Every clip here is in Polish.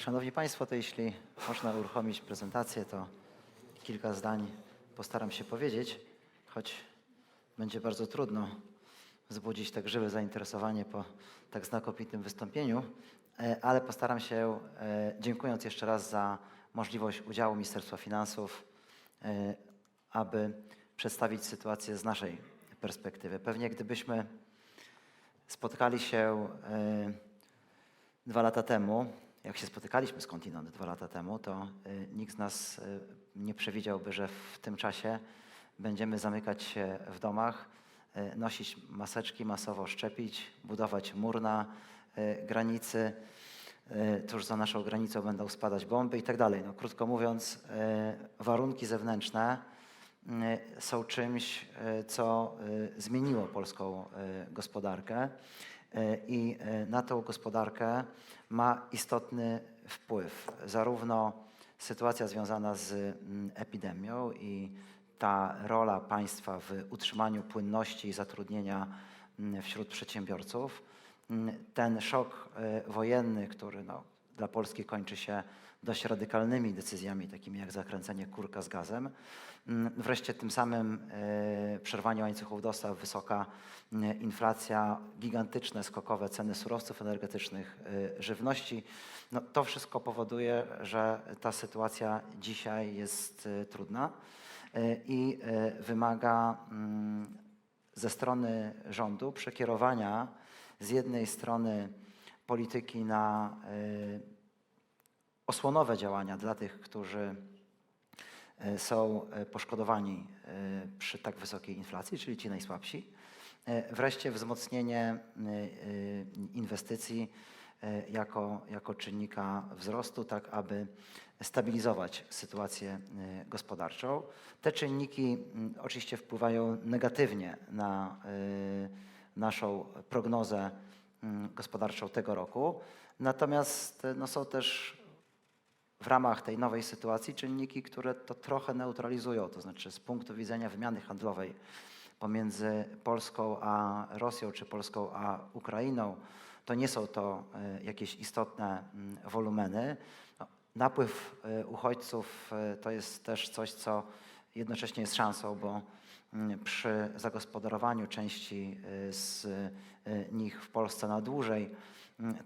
Szanowni Państwo, to jeśli można uruchomić prezentację, to kilka zdań postaram się powiedzieć, choć będzie bardzo trudno wzbudzić tak żywe zainteresowanie po tak znakomitym wystąpieniu, e, ale postaram się, e, dziękując jeszcze raz za możliwość udziału Ministerstwa Finansów, e, aby przedstawić sytuację z naszej perspektywy. Pewnie gdybyśmy spotkali się dwa lata temu, jak się spotykaliśmy skądinąd dwa lata temu, to y, nikt z nas y, nie przewidziałby, że w tym czasie będziemy zamykać się w domach, y, nosić maseczki, masowo szczepić, budować mur na granicy, tuż za naszą granicą będą spadać bomby i tak dalej. No, krótko mówiąc, warunki zewnętrzne są czymś, co zmieniło polską gospodarkę i y, na tą gospodarkę ma istotny wpływ. Zarówno sytuacja związana z mm, epidemią i ta rola państwa w utrzymaniu płynności i zatrudnienia mm, wśród przedsiębiorców, Mm, ten szok y, wojenny, który no, dla Polski kończy się dość radykalnymi decyzjami, takimi jak zakręcenie kurka z gazem. Mm, Wreszcie tym samym y, przerwanie łańcuchów dostaw, wysoka y, inflacja, gigantyczne skokowe ceny surowców energetycznych, y, żywności. No, to wszystko powoduje, że ta sytuacja dzisiaj jest trudna i wymaga mm, ze strony rządu przekierowania z jednej strony polityki na osłonowe działania dla tych, którzy y, są y, poszkodowani y, przy tak wysokiej inflacji, czyli ci najsłabsi. Wreszcie wzmocnienie inwestycji jako, jako czynnika wzrostu, tak aby stabilizować sytuację gospodarczą. Te czynniki oczywiście wpływają negatywnie na naszą prognozę gospodarczą tego roku. Natomiast no, są też w ramach tej nowej sytuacji czynniki, które to trochę neutralizują, to znaczy z punktu widzenia wymiany handlowej pomiędzy Polską a Rosją, czy Polską a Ukrainą, to nie są to y, jakieś istotne mm, wolumeny. No, Napływ y, uchodźców y, to jest też coś, co jednocześnie jest szansą, bo mm, przy zagospodarowaniu części z nich w Polsce na dłużej,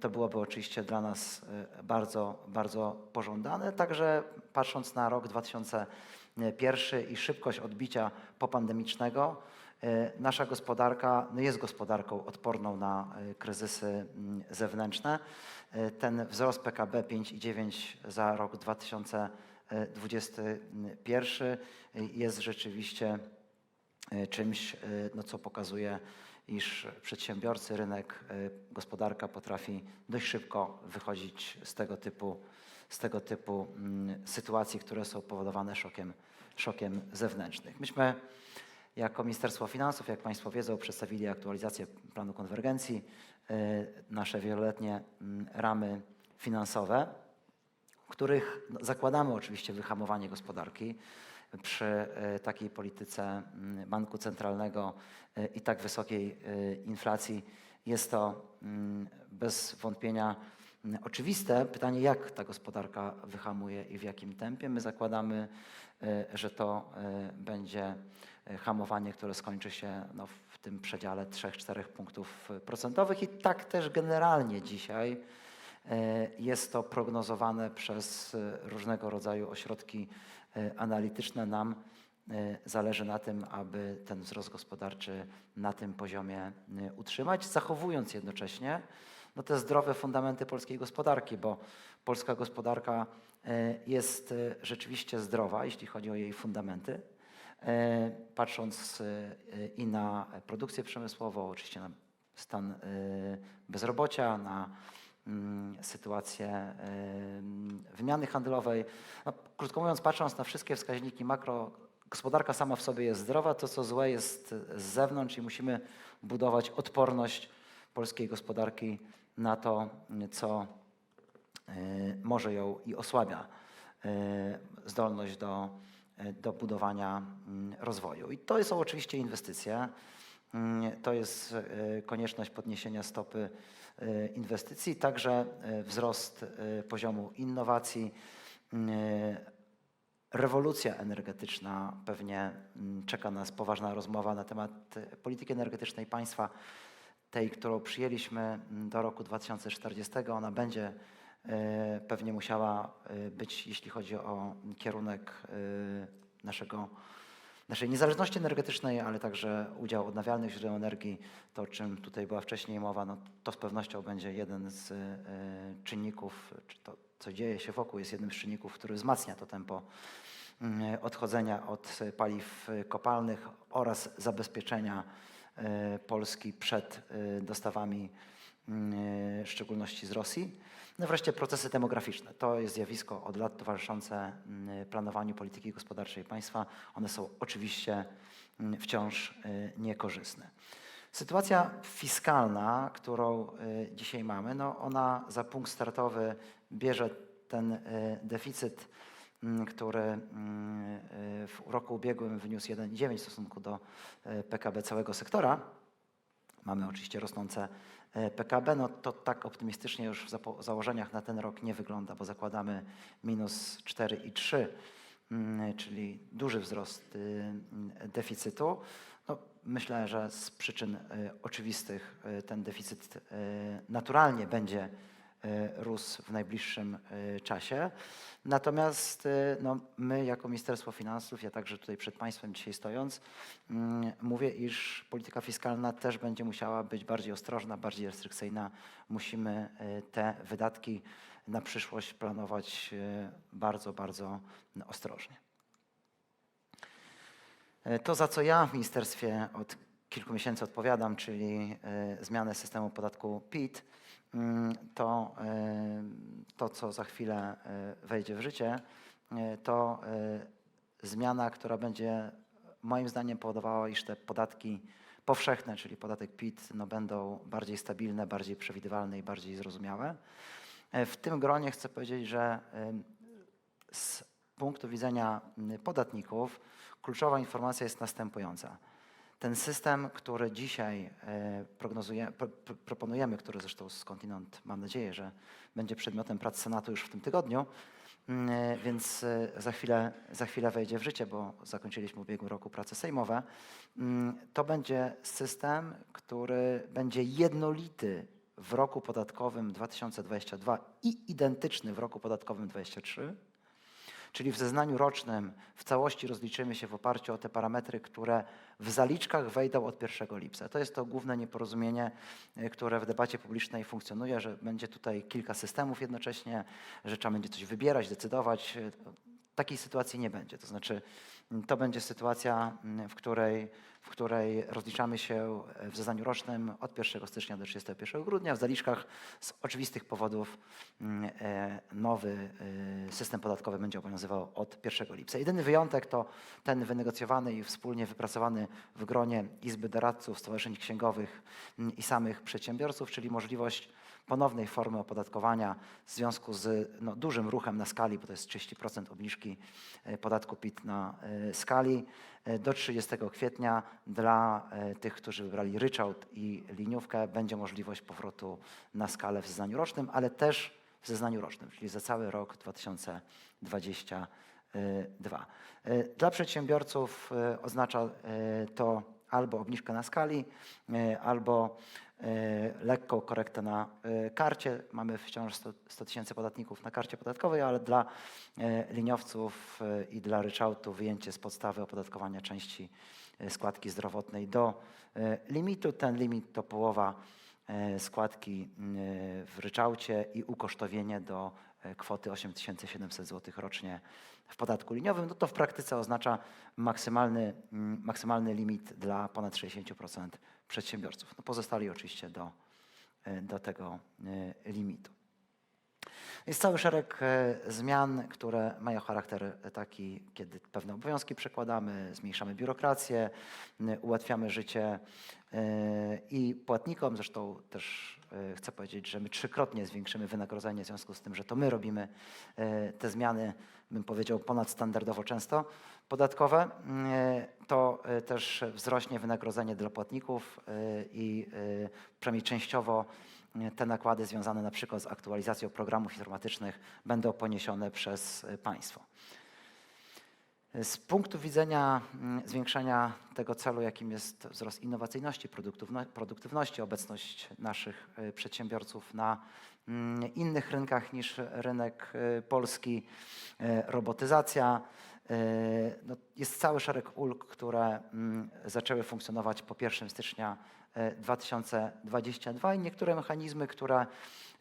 to byłoby oczywiście dla nas y, bardzo, bardzo pożądane. Także patrząc na rok 2001 i szybkość odbicia popandemicznego, y, nasza gospodarka no jest gospodarką odporną na y, kryzysy mm, zewnętrzne. Ten wzrost PKB 5,9 za rok 2021 jest rzeczywiście czymś, no, co pokazuje, iż przedsiębiorcy, rynek, y, gospodarka potrafi dość szybko wychodzić z tego typu, z tego typu mm, sytuacji, które są powodowane szokiem, szokiem zewnętrznym. Myśmy jako Ministerstwo Finansów, jak Państwo wiedzą, przedstawili aktualizację planu konwergencji, y, nasze wieloletnie mm, ramy finansowe, w których no, zakładamy oczywiście wyhamowanie gospodarki przy y, takiej polityce mm, banku centralnego y, i tak wysokiej y, inflacji. Jest to mm, bez wątpienia mm, oczywiste. Pytanie, jak ta gospodarka wyhamuje i w jakim tempie. My zakładamy, że to będzie hamowanie, które skończy się no, w tym przedziale 3-4 punktów procentowych i tak też generalnie dzisiaj E, Jest to prognozowane przez e, różnego rodzaju ośrodki e, analityczne. Nam e, zależy na tym, aby ten wzrost gospodarczy na tym poziomie e, utrzymać, zachowując jednocześnie no, te zdrowe fundamenty polskiej gospodarki, bo polska gospodarka e, jest e, rzeczywiście zdrowa, jeśli chodzi o jej fundamenty. E, Patrząc e, i na produkcję przemysłową, oczywiście na stan e, bezrobocia, na sytuację em, wymiany handlowej. No, krótko mówiąc, patrząc na wszystkie wskaźniki makro, gospodarka sama w sobie jest zdrowa, to co złe jest z zewnątrz i musimy budować odporność polskiej gospodarki na to, co e, może ją i osłabia e, zdolność do, e, do budowania mm, rozwoju. I to są oczywiście inwestycje. mm, to jest konieczność podniesienia stopy inwestycji, także e, wzrost e, poziomu innowacji. Rewolucja energetyczna, pewnie mm, czeka nas poważna rozmowa na temat e, polityki energetycznej państwa, tej, którą przyjęliśmy mm, do roku 2040. Ona będzie e, pewnie musiała e, być, jeśli chodzi o kierunek e, naszego, naszej niezależności energetycznej, ale także udział odnawialnych źródeł energii, to o czym tutaj była wcześniej mowa, no, to z pewnością będzie jeden z e, czynników, czy to, co dzieje się wokół, jest jednym z czynników, który wzmacnia to tempo mm, odchodzenia od paliw kopalnych oraz zabezpieczenia e, Polski przed e, dostawami, mm, w szczególności z Rosji. No wreszcie procesy demograficzne. To jest zjawisko od lat towarzyszące mm, planowaniu polityki gospodarczej państwa. One są oczywiście mm, wciąż e, niekorzystne. Sytuacja fiskalna, którą y, dzisiaj mamy, no ona za punkt startowy bierze ten y, deficyt, mm, który y, w roku ubiegłym wyniósł 1,9 w stosunku do y, PKB całego sektora. Mamy oczywiście rosnące PKB, no to tak optymistycznie już w założeniach na ten rok nie wygląda, bo zakładamy minus 4,3, mm, czyli duży wzrost y, mm, deficytu. No, myślę, że z przyczyn y, oczywistych y, ten deficyt y, naturalnie będzie y, rósł w najbliższym y, czasie. Natomiast y, no, my jako Ministerstwo Finansów, ja także tutaj przed Państwem dzisiaj stojąc, mm, mówię, iż polityka fiskalna też będzie musiała być bardziej ostrożna, bardziej restrykcyjna. Musimy te wydatki na przyszłość planować bardzo, bardzo ostrożnie. E, To, za co ja w ministerstwie od kilku miesięcy odpowiadam, czyli e, zmianę systemu podatku PIT, to, e, to co za chwilę e, wejdzie w życie, e, to zmiana, która będzie moim zdaniem powodowała, iż te podatki powszechne, czyli podatek PIT, no, będą bardziej stabilne, bardziej przewidywalne i bardziej zrozumiałe. W tym gronie chcę powiedzieć, że z punktu widzenia mm, podatników kluczowa informacja jest następująca. Ten system, który dzisiaj e, prognozuje, pro, pro- proponujemy, który zresztą skądinąd mam nadzieję, że będzie przedmiotem prac Senatu już w tym tygodniu, mm, e, więc e, za chwilę, za chwilę wejdzie w życie, bo zakończyliśmy w ubiegłym roku prace sejmowe. Mm, To będzie system, który będzie jednolity w roku podatkowym 2022 i identyczny w roku podatkowym 2023. Czyli w zeznaniu rocznym w całości rozliczymy się w oparciu o te parametry, które w zaliczkach wejdą od 1 lipca. To jest to główne nieporozumienie, e, które w debacie publicznej funkcjonuje, że będzie tutaj kilka systemów jednocześnie, że trzeba będzie coś wybierać, decydować. E, Takiej sytuacji nie będzie. To znaczy, m, to będzie sytuacja, w której, w której rozliczamy się w zeznaniu rocznym od 1 stycznia do 31 grudnia. W zaliczkach z oczywistych powodów m, e, nowy e, system podatkowy będzie obowiązywał od 1 lipca. Jedyny wyjątek to ten wynegocjowany i wspólnie wypracowany w gronie Izby Doradców, Stowarzyszeń Księgowych m, i samych przedsiębiorców, czyli możliwość ponownej formy opodatkowania w związku z no, dużym ruchem na skali, bo to jest 30% obniżki e, podatku PIT na skali do 30 kwietnia dla e, tych, którzy wybrali ryczałt i liniówkę będzie możliwość powrotu na skalę w zeznaniu rocznym, ale też w zeznaniu rocznym, czyli za cały rok 2022. E, Dla przedsiębiorców e, oznacza e, to albo obniżkę na skali, e, albo e, lekką korektę na e, karcie. Mamy wciąż 100 100 tysięcy podatników na karcie podatkowej, ale dla e, liniowców e, i dla ryczałtu wyjęcie z podstawy opodatkowania części e, składki zdrowotnej do e, limitu. Ten limit to połowa e, składki w ryczałcie i ukosztowienie do e, kwoty 8700 zł rocznie w podatku liniowym. No to w praktyce oznacza maksymalny, mm, maksymalny limit dla ponad 60% przedsiębiorców. No pozostali oczywiście do, e, do tego e, limitu. Jest cały szereg e, zmian, które mają charakter taki, kiedy pewne obowiązki przekładamy, zmniejszamy biurokrację, ułatwiamy życie e, i płatnikom. Zresztą też e, chcę powiedzieć, że my trzykrotnie zwiększymy wynagrodzenie w związku z tym, że to my robimy te zmiany, bym powiedział, ponadstandardowo często. podatkowe, to też wzrośnie wynagrodzenie dla płatników i przynajmniej częściowo te nakłady związane na przykład z aktualizacją programów informatycznych będą poniesione przez y, państwo. Z punktu widzenia mm, zwiększania tego celu, jakim jest wzrost innowacyjności, produktywno- produktywności, obecność naszych przedsiębiorców na mm, innych rynkach niż rynek polski, robotyzacja, no, jest cały szereg ulg, które mm, zaczęły funkcjonować po 1 stycznia 2022 i niektóre mechanizmy, które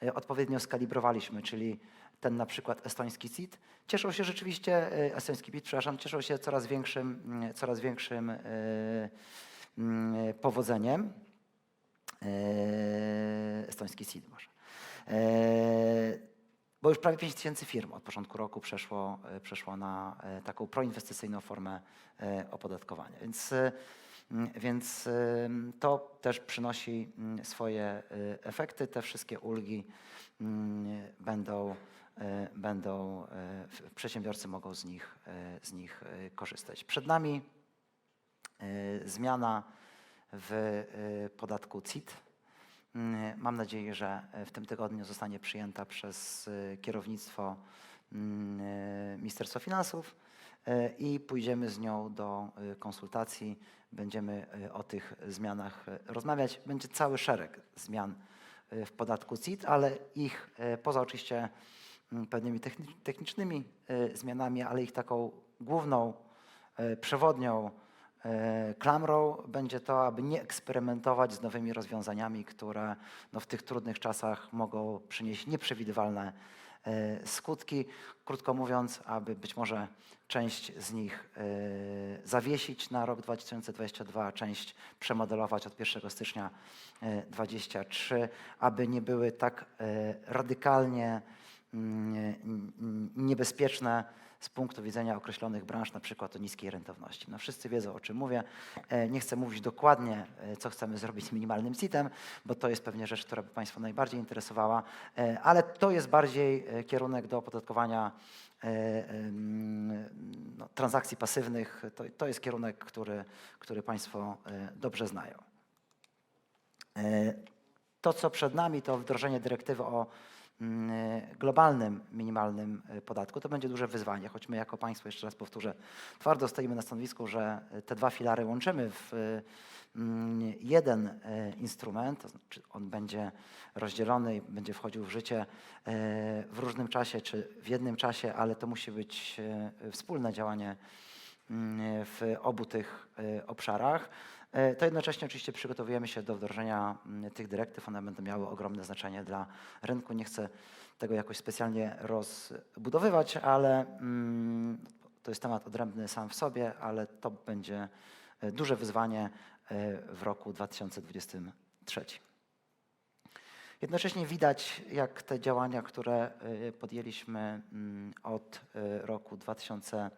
y, odpowiednio skalibrowaliśmy, czyli ten na przykład estoński CIT, cieszą się rzeczywiście, y, estoński PIT, przepraszam, cieszą się coraz większym, coraz większym powodzeniem. Estoński CIT może. Bo już prawie 5 tysięcy firm od początku roku przeszło, przeszło na taką proinwestycyjną formę opodatkowania. Więc, więc y, to też przynosi mm, swoje y, efekty. Te wszystkie ulgi mm, będą, y, będą y, przedsiębiorcy mogą z nich, z nich korzystać. Przed nami zmiana w podatku CIT. Mm, Mam nadzieję, że w tym tygodniu zostanie przyjęta przez kierownictwo mm, Ministerstwa Finansów i pójdziemy z nią do y, konsultacji. Będziemy y, o tych zmianach rozmawiać. Będzie cały szereg zmian w podatku CIT, ale ich poza oczywiście mm, pewnymi techni- technicznymi zmianami, ale ich taką główną przewodnią e, klamrą będzie to, aby nie eksperymentować z nowymi rozwiązaniami, które no, w tych trudnych czasach mogą przynieść nieprzewidywalne e, skutki. Krótko mówiąc, aby być może część z nich e, zawiesić na rok 2022, a część przemodelować od 1 stycznia 2023, aby nie były tak e, radykalnie mm, niebezpieczne z punktu widzenia określonych branż, na przykład o niskiej rentowności. No wszyscy wiedzą, o czym mówię. E, Nie chcę mówić dokładnie, e, co chcemy zrobić z minimalnym CIT-em, bo to jest pewnie rzecz, która by Państwa najbardziej interesowała, e, ale to jest bardziej kierunek do opodatkowania no, transakcji pasywnych. To, to jest kierunek, który, który Państwo dobrze znają. To, co przed nami, to wdrożenie dyrektywy o globalnym minimalnym e, podatku. To będzie duże wyzwanie, choć my jako państwo, jeszcze raz powtórzę, twardo stoimy na stanowisku, że e, te dwa filary łączymy w e, mm, jeden e, instrument, to znaczy on będzie rozdzielony i będzie wchodził w życie e, w różnym czasie czy w jednym czasie, ale to musi być e, wspólne działanie mm, w obu tych e, obszarach. E, to jednocześnie oczywiście przygotowujemy się do wdrożenia mm, tych dyrektyw. One będą miały ogromne znaczenie dla rynku. Nie chcę tego jakoś specjalnie rozbudowywać, ale mm, to jest temat odrębny sam w sobie, ale to będzie e, duże wyzwanie e, w roku 2023. Jednocześnie widać, jak te działania, które podjęliśmy mm, od roku 2020,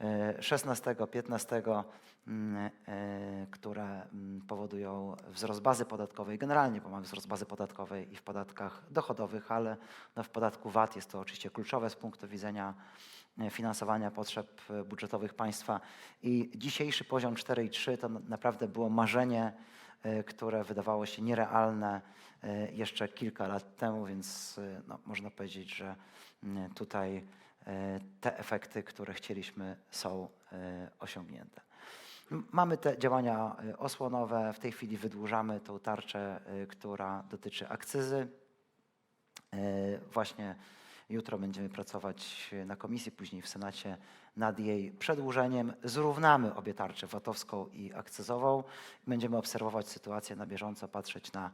E, 16, 15, mm, e, które mm, powodują wzrost bazy podatkowej. Generalnie bo mamy wzrost bazy podatkowej i w podatkach dochodowych, ale no w podatku VAT jest to oczywiście kluczowe z punktu widzenia e, finansowania potrzeb budżetowych państwa. I dzisiejszy poziom 4,3 to naprawdę było marzenie, które wydawało się nierealne jeszcze kilka lat temu, więc no, można powiedzieć, że mm, tutaj te efekty, które chcieliśmy, są y, osiągnięte. Mamy te działania y, osłonowe. W tej chwili wydłużamy tą tarczę, która dotyczy akcyzy. E, Właśnie jutro będziemy pracować na komisji, później w Senacie nad jej przedłużeniem. Zrównamy obie tarcze, VAT-owską i akcyzową. Będziemy obserwować sytuację na bieżąco, patrzeć na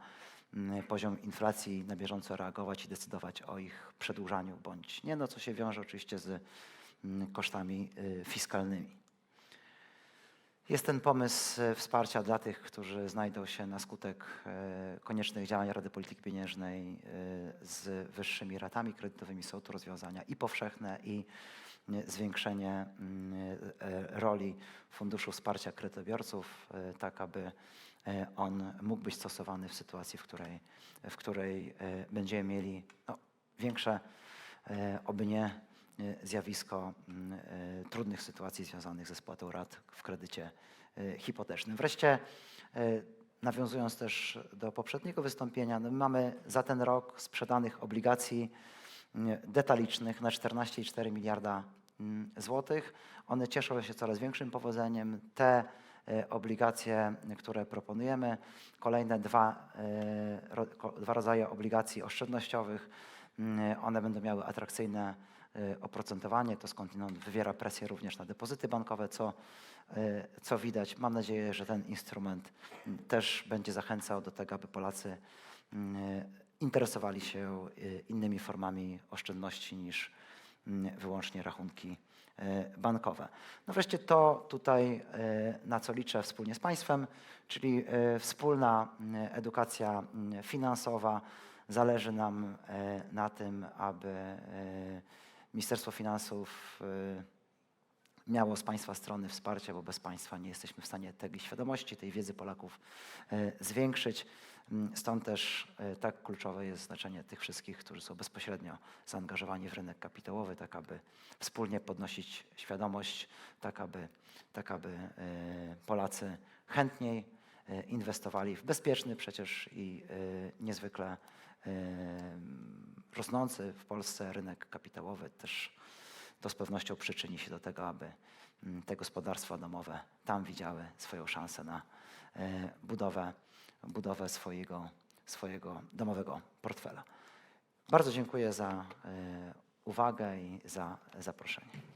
poziom inflacji, na bieżąco reagować i decydować o ich przedłużaniu bądź nie, no co się wiąże oczywiście z mm, kosztami y, fiskalnymi. Jest ten pomysł e, wsparcia dla tych, którzy znajdą się na skutek e, koniecznych działań Rady Polityki Pieniężnej z wyższymi ratami kredytowymi. Są to rozwiązania i powszechne, i zwiększenie mm, roli Funduszu Wsparcia Kredytobiorców, tak aby on mógł być stosowany w sytuacji, w której, w której e, będziemy mieli no, większe, e, oby nie e, zjawisko e, trudnych sytuacji związanych ze spłatą rat w kredycie e, hipotecznym. Wreszcie, e, nawiązując też do poprzedniego wystąpienia, no my mamy za ten rok sprzedanych obligacji detalicznych na 14,4 miliarda złotych. One cieszą się coraz większym powodzeniem. Te e, obligacje, które proponujemy, kolejne dwa, e, dwa rodzaje obligacji oszczędnościowych, mm, one będą miały atrakcyjne e, oprocentowanie. To skądinąd wywiera presję również na depozyty bankowe, co, e, co widać. Mam nadzieję, że ten instrument mm, też będzie zachęcał do tego, aby Polacy mm, interesowali się e, innymi formami oszczędności niż wyłącznie rachunki e, bankowe. No wreszcie to tutaj, e, na co liczę wspólnie z Państwem, czyli e, wspólna edukacja mm, finansowa. Zależy nam e, na tym, aby e, Ministerstwo Finansów e, miało z Państwa strony wsparcie, bo bez Państwa nie jesteśmy w stanie tej świadomości, tej wiedzy Polaków e, zwiększyć. Mm, Stąd też e, tak kluczowe jest znaczenie tych wszystkich, którzy są bezpośrednio zaangażowani w rynek kapitałowy, tak aby wspólnie podnosić świadomość, tak aby, tak aby e, Polacy chętniej inwestowali w bezpieczny przecież i niezwykle rosnący w Polsce rynek kapitałowy też to z pewnością przyczyni się do tego, aby mm, te gospodarstwa domowe tam widziały swoją szansę na e, budowę, budowę swojego, swojego domowego portfela. Bardzo dziękuję za e, uwagę i za zaproszenie.